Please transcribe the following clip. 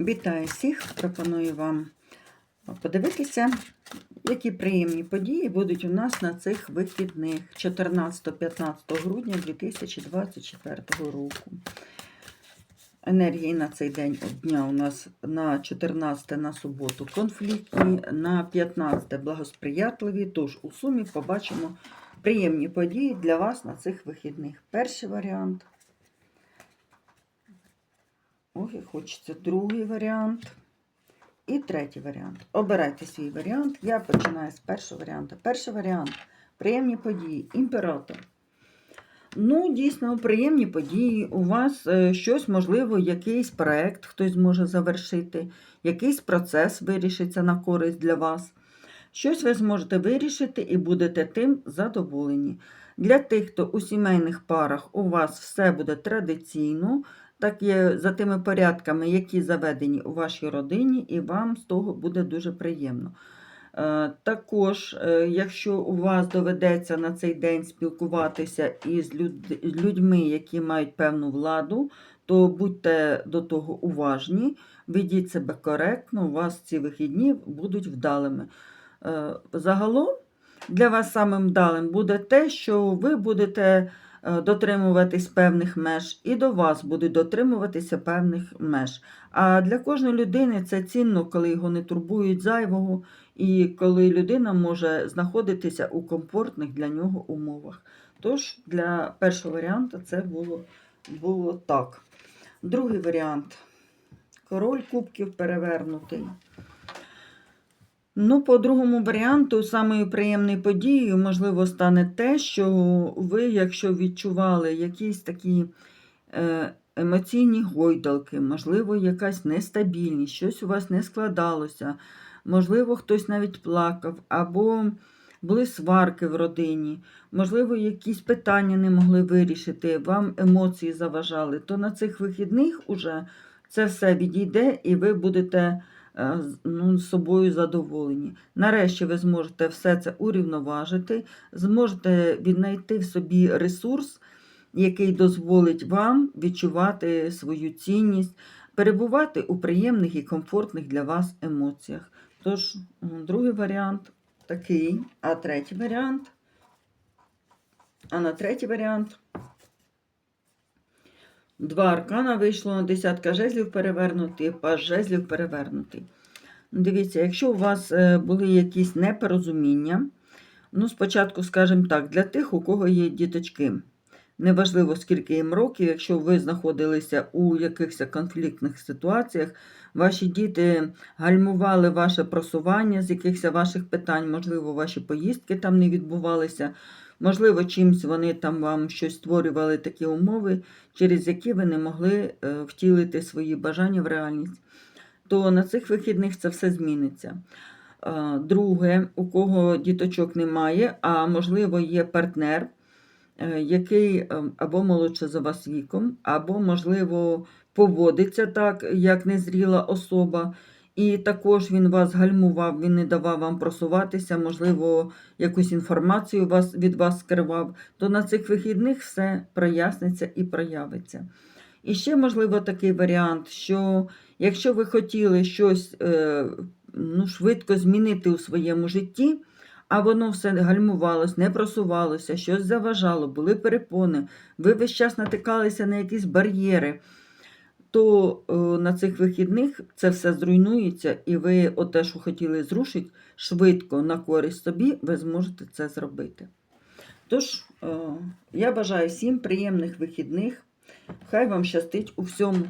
Вітаю всіх! Пропоную вам подивитися, які приємні події будуть у нас на цих вихідних 14-15 грудня 2024 року. Енергії на цей день дня у нас на 14 на суботу конфліктні, на 15 благосприятливі. Тож у сумі побачимо приємні події для вас на цих вихідних. Перший варіант. Ох, хочеться другий варіант. І третій варіант. Обирайте свій варіант. Я починаю з першого варіанту. Перший варіант приємні події. Імператор. Ну, дійсно, приємні події. У вас е, щось, можливо, якийсь проект хтось зможе завершити, якийсь процес вирішиться на користь для вас. Щось ви зможете вирішити і будете тим задоволені. Для тих, хто у сімейних парах у вас все буде традиційно, так є за тими порядками, які заведені у вашій родині, і вам з того буде дуже приємно. Е, Також, е, якщо у вас доведеться на цей день спілкуватися із людьми, які мають певну владу, то будьте до того уважні, ведіть себе коректно, у вас ці вихідні будуть вдалими. Е, Загалом для вас самим вдалим буде те, що ви будете дотримуватись певних меж, і до вас будуть дотримуватися певних меж. А для кожної людини це цінно, коли його не турбують зайвого, і коли людина може знаходитися у комфортних для нього умовах. Тож для першого варіанту це було, було так. Другий варіант. Король кубків перевернутий. Ну, по другому варіанту, самою приємною подією, можливо, стане те, що ви, якщо відчували якісь такі е, емоційні гойдалки, можливо, якась нестабільність, щось у вас не складалося, можливо, хтось навіть плакав, або були сварки в родині, можливо, якісь питання не могли вирішити, вам емоції заважали, то на цих вихідних уже це все відійде і ви будете ну, з собою задоволені. Нарешті ви зможете все це урівноважити, зможете віднайти в собі ресурс, який дозволить вам відчувати свою цінність, перебувати у приємних і комфортних для вас емоціях. Тож, другий варіант такий, а третій варіант. А на третій варіант Два аркана вийшло, десятка жезлів перевернутий, паж жезлів перевернутий. Дивіться, якщо у вас е, були якісь непорозуміння, ну, спочатку, скажімо так, для тих, у кого є діточки. Неважливо, скільки їм років, якщо ви знаходилися у якихось конфліктних ситуаціях, ваші діти гальмували ваше просування з якихось ваших питань, можливо, ваші поїздки там не відбувалися, можливо, чимсь вони там вам щось створювали такі умови, через які ви не могли е, втілити свої бажання в реальність, то на цих вихідних це все зміниться. Е, Друге, у кого діточок немає, а можливо є партнер, е, який або молодше за вас віком, або, можливо, поводиться так, як незріла особа. І також він вас гальмував, він не давав вам просуватися, можливо, якусь інформацію вас, від вас скривав, то на цих вихідних все проясниться і проявиться. І ще, можливо, такий варіант, що якщо ви хотіли щось е, ну, швидко змінити у своєму житті, а воно все гальмувалось, не просувалося, щось заважало, були перепони, ви весь час натикалися на якісь бар'єри, то е, на цих вихідних це все зруйнується, і ви те, що хотіли зрушити, швидко на користь собі, ви зможете це зробити. Тож, е, я бажаю всім приємних вихідних. Хай вам щастить у всьому.